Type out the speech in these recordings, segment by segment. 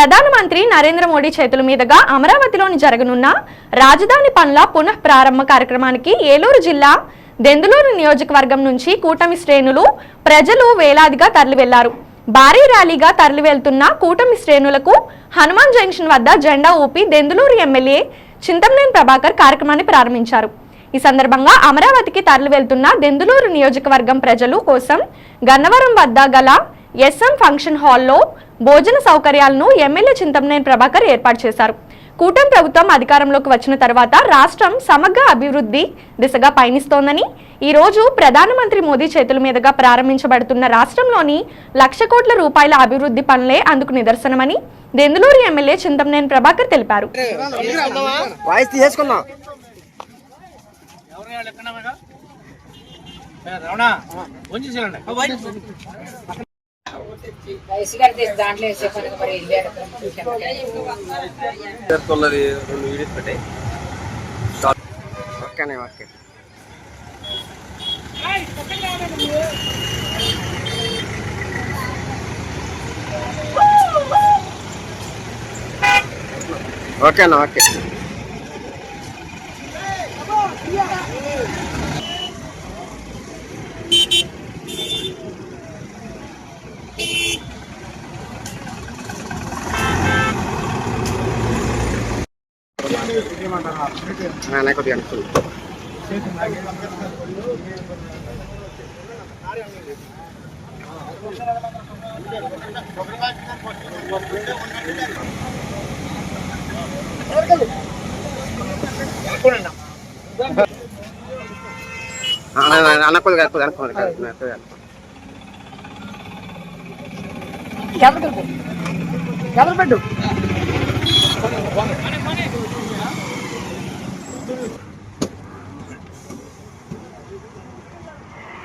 ప్రధానమంత్రి నరేంద్ర మోడీ చేతుల మీదుగా అమరావతిలోని జరగనున్న రాజధాని పనుల పునః ప్రారంభ కార్యక్రమానికి ఏలూరు జిల్లా దెందులూరు నియోజకవర్గం నుంచి కూటమి శ్రేణులు ప్రజలు వేలాదిగా తరలి వెళ్ళారు భారీ ర్యాలీగా తరలి వెళ్తున్న కూటమి శ్రేణులకు హనుమాన్ జంక్షన్ వద్ద జెండా ఊపి దెందులూరు ఎమ్మెల్యే చింతమనేని ప్రభాకర్ కార్యక్రమాన్ని ప్రారంభించారు. ఈ సందర్భంగా అమరావతికి తరలి వెళ్తున్న దెందులూరు నియోజకవర్గం ప్రజలు కోసం గన్నవరం వద్ద గల ఎస్ఎం ఫంక్షన్ హాల్లో భోజన సౌకర్యాలను ఎమ్మెల్యే చింతమనేని ప్రభాకర్ ఏర్పాటు చేశారు. కూటమి ప్రభుత్వం అధికారంలోకి వచ్చిన తర్వాత రాష్ట్రం సమగ్ర అభివృద్ధి దిశగా పయనిస్తోందని ఈ రోజు ప్రధానమంత్రి మోదీ చేతుల మీదుగా ప్రారంభించబడుతున్న రాష్ట్రంలోని లక్ష కోట్ల రూపాయల అభివృద్ధి పనులే అందుకు నిదర్శనమని దెందులూరు ఎమ్మెల్యే చింతమనేని ప్రభాకర్ తెలిపారు. రమణ తొల్లది రెండు వీడియోస్ పెట్టాయి. ఓకేనే ఓకే ఓకేనా ఓకే. నాన్న కొద్దిగా అనుకుంటా అన్న కొద్దిగా కొద్దిగా పెట్టు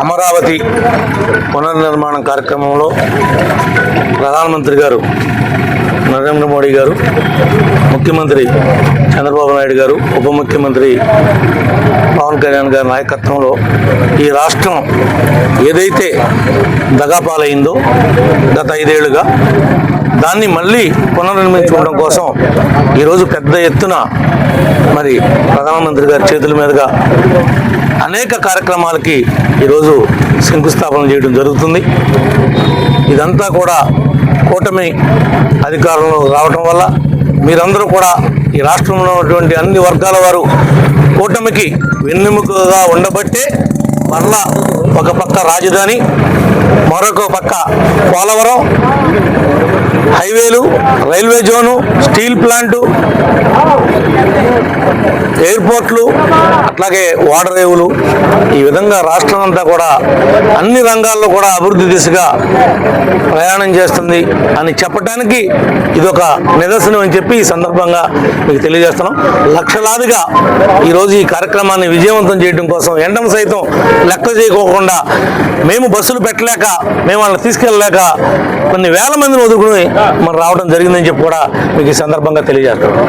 అమరావతి పునర్నిర్మాణం కార్యక్రమంలో ప్రధానమంత్రి గారు నరేంద్ర మోడీ గారు ముఖ్యమంత్రి చంద్రబాబు నాయుడు గారు ఉప ముఖ్యమంత్రి పవన్ కళ్యాణ్ గారి నాయకత్వంలో ఈ రాష్ట్రం ఏదైతే దగాపాలైందో గత ఐదేళ్ళుగా దాన్ని మళ్ళీ పునర్నిర్మించుకోవడం కోసం ఈరోజు పెద్ద ఎత్తున మరి ప్రధానమంత్రి గారి చేతుల మీదుగా అనేక కార్యక్రమాలకి ఈరోజు శంకుస్థాపన చేయడం జరుగుతుంది. ఇదంతా కూడా కూటమి అధికారంలో రావటం వల్ల మీరందరూ కూడా ఈ రాష్ట్రంలో ఉన్నటువంటి అన్ని వర్గాల వారు కూటమికి వెన్నెముకగా ఉండబట్టే మరలా ఒక పక్క రాజధాని మరొక పక్క పోలవరం హైవేలు రైల్వే జోను స్టీల్ ప్లాంటు ఎయిర్పోర్ట్లు అట్లాగే వాటర్ రేవులు ఈ విధంగా రాష్ట్రం అంతా కూడా అన్ని రంగాల్లో కూడా అభివృద్ధి దిశగా ప్రయాణం చేస్తుంది అని చెప్పడానికి ఇదొక నిదర్శనం అని చెప్పి ఈ సందర్భంగా మీకు తెలియజేస్తున్నాం. లక్షలాదిగా ఈరోజు ఈ కార్యక్రమాన్ని విజయవంతం చేయడం కోసం ఎండం సైతం లెక్క చేయకోకుండా మేము బస్సులు పెట్టలేక మేము వాళ్ళని తీసుకెళ్ళలేక కొన్ని వేల మందిని వదులుకుని మనం రావడం జరిగిందని చెప్పి కూడా మీకు ఈ సందర్భంగా తెలియజేస్తున్నాం.